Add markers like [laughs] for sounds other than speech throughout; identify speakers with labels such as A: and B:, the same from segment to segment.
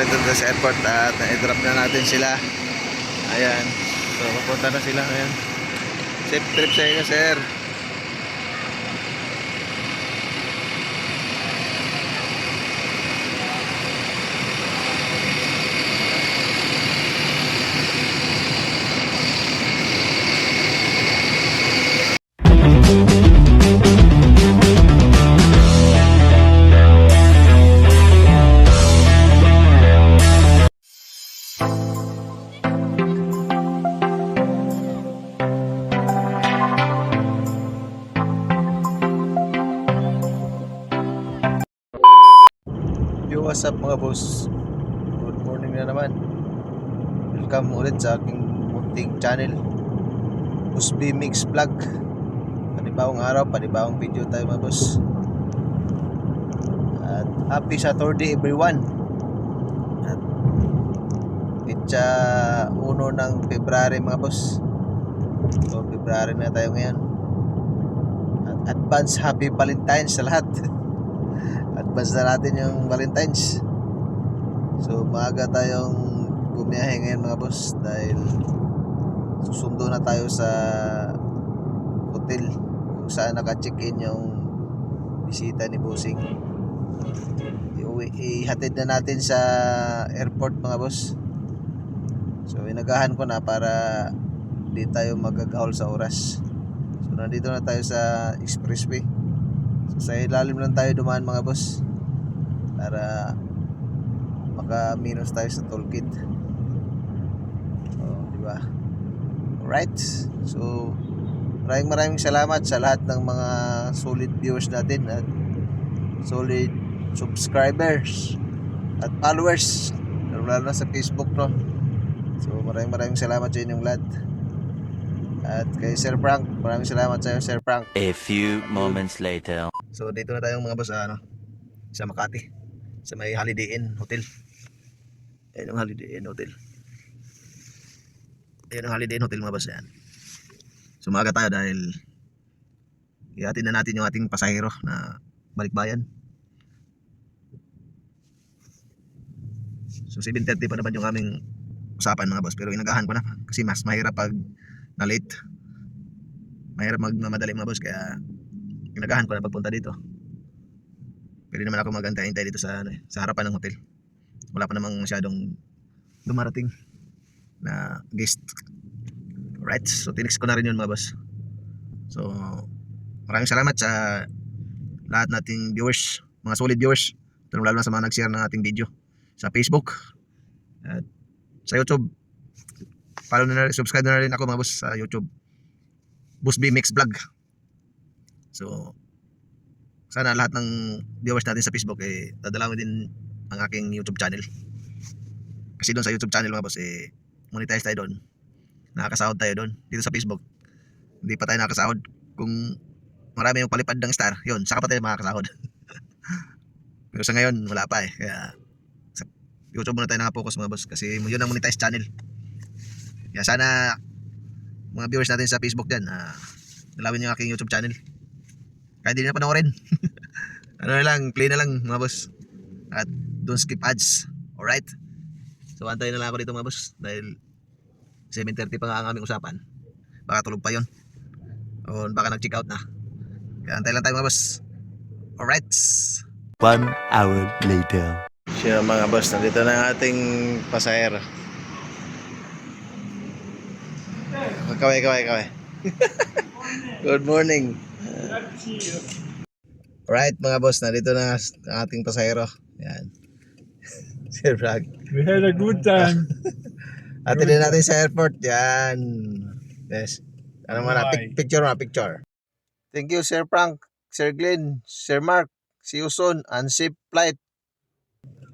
A: Dito sa airport at na-drop na natin sila. Ayan. So, papunta na sila ngayon. Safe trip sa inyo, sir. What's up mga boss? Good morning na naman. Welcome ulit sa aking munting channel. Usbi Mix Vlog. Panibawang araw, panibawang video tayo mga boss. At happy Saturday everyone. At pitsa 1 ng February mga boss. So, February na tayo ngayon. At advance happy Valentine's sa lahat. [laughs] advance na natin yung Valentine's. So, maaga tayong bumiyahe ngayon mga boss dahil susundo na tayo sa hotel kung saan naka-check-in yung bisita ni Bossing. Ihatid na natin sa airport mga boss. So, inagahan ko na para di tayo magagahol sa oras. So, nandito na tayo sa expressway. So, sa ilalim lang tayo dumaan mga boss para maka-minus tayo sa toolkit. Oh, di ba? Alright. So, maraming maraming salamat sa lahat ng mga solid viewers natin at solid subscribers at followers lalo na sa Facebook no. So, maraming maraming salamat sa inyong lahat. At kay Sir Frank, maraming salamat sa iyo Sir Frank.
B: A few moments later.
A: So dito na tayo mga boss ano sa Makati sa may Holiday Inn Hotel. Ayun ang Holiday Inn Hotel. Ayun ang Holiday Inn Hotel mga boss yan. Sumaga tayo dahil ihatid na natin yung ating pasahero na balikbayan. So 7.30 pa naman yung aming usapan mga boss pero inagahan ko na kasi mas mahirap pag na late. Mahirap magmamadali mga boss kaya inagahan ko na pagpunta dito. Pwede naman ako magantay-antay dito sa, ano, eh, sa harapan ng hotel. Wala pa namang masyadong dumarating na guest. Right, so tinix ko na rin yun mga boss. So, maraming salamat sa lahat nating viewers, mga solid viewers. Lalo lalo na sa mga nag-share ng ating video sa Facebook at sa YouTube. Follow na rin, subscribe na rin ako mga boss sa YouTube. Boss B Mix Vlog. So, sana lahat ng viewers natin sa Facebook eh dadalawin din ang aking YouTube channel. Kasi doon sa YouTube channel mga boss eh monetize tayo doon. Nakakasahod tayo doon. Dito sa Facebook hindi pa tayo nakakasahod. Kung marami yung palipad ng star, yun, saka pa tayo makakasahod. [laughs] Pero sa ngayon, wala pa eh. Kaya sa YouTube muna tayo nakapokus mga boss kasi yun ang monetize channel. Kaya sana mga viewers natin sa Facebook dyan, ah, dalawin yung aking YouTube channel. Kahit hindi na panoorin. [laughs] ano na lang, play na lang mga boss. At don't skip ads. Alright? So antayin na lang ako dito mga boss. Dahil 7.30 pa nga ang aming usapan. Baka tulog pa yon O baka nag-check out na. Kaya antay lang tayo mga boss. Alright?
B: One hour later.
A: Siya mga boss, nandito na ang ating pasahero. Kaway, kaway, kaway. Good morning. Right mga boss, nandito na ang ating pasahero. Yan. [laughs] Sir Bragg.
C: We had a good time. [laughs]
A: Atin din natin sa airport. Yan. Yes. Ano mo na,
C: Bye.
A: picture na, picture. Thank you, Sir Frank, Sir Glenn, Sir Mark. See you soon. And safe flight.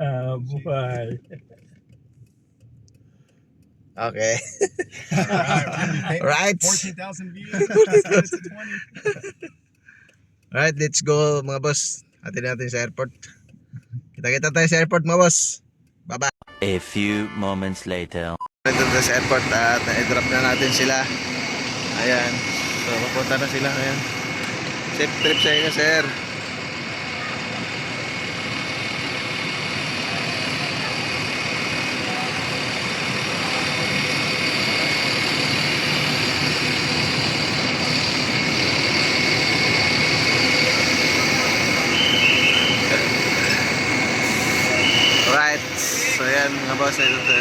C: Uh, bye. [laughs]
A: Okay.
D: Alright, [laughs]
A: Right.
D: 14,000 views. Started to 20.
A: Alright, let's go mga boss. Atin natin sa airport. Kita-kita tayo sa airport mga boss. Bye-bye.
B: A few moments later.
A: Nandito na sa airport at na-drop na natin sila. Ayan. So, papunta na sila ngayon. Safe trip sa inyo, sir. Boss, ito to.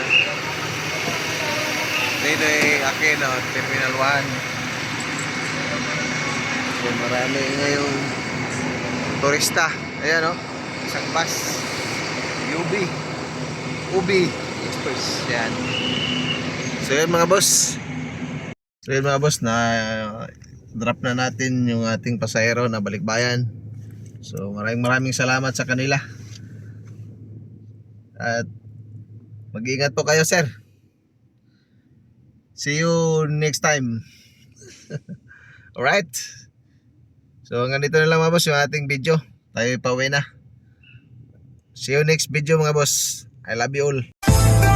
A: Dito ay Aquino, Terminal 1. So marami ngayong turista. Ayan o, isang bus. UB. UB Express. Yan. So yan mga boss. So yan mga boss, na drop na natin yung ating pasahero na balikbayan. So maraming maraming salamat sa kanila. At mag-ingat po kayo sir. See you next time. [laughs] Alright. So hanggang dito na lang mga boss yung ating video. Tayo pauwi na. See you next video mga boss. I love you all.